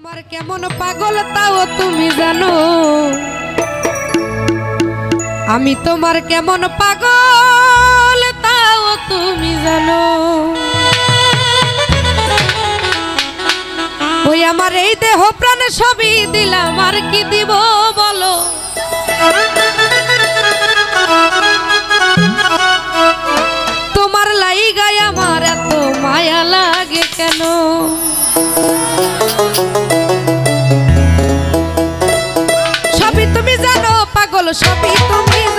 তোমার কেমন পাগল তাও তুমি জানো। আমি তোমার কেমন পাগল তাও তুমি জানো। ওই আমার এই দেহ প্রাণ সবই দিলাম, আর কি দিব বলো? পাগল সবই তুমি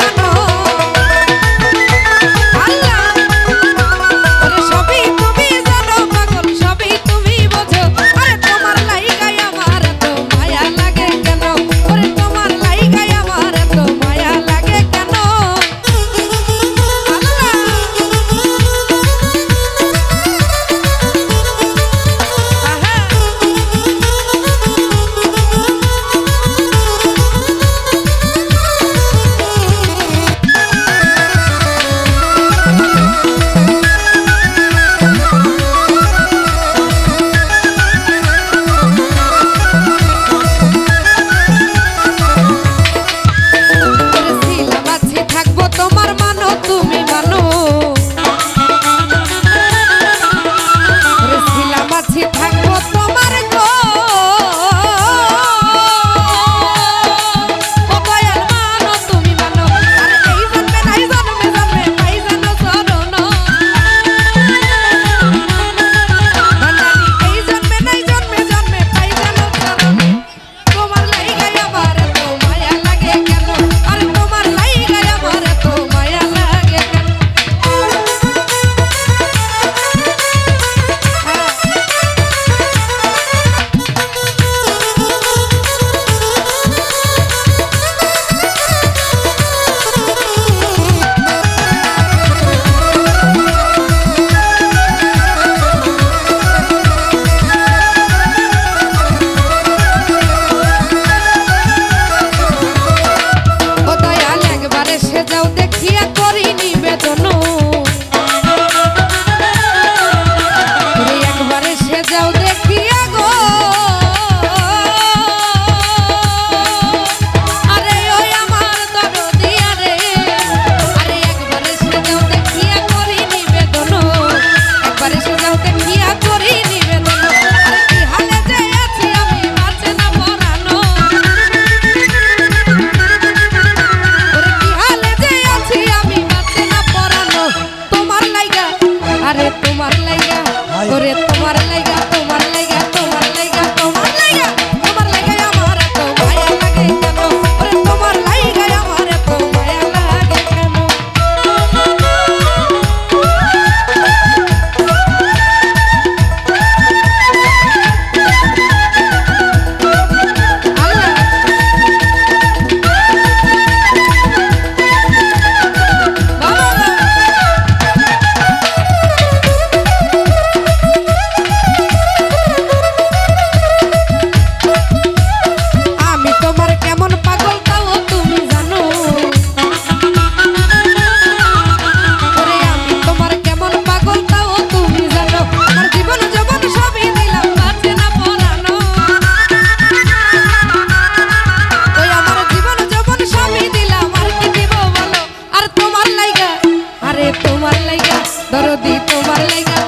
ওরে তোমার Olha legal.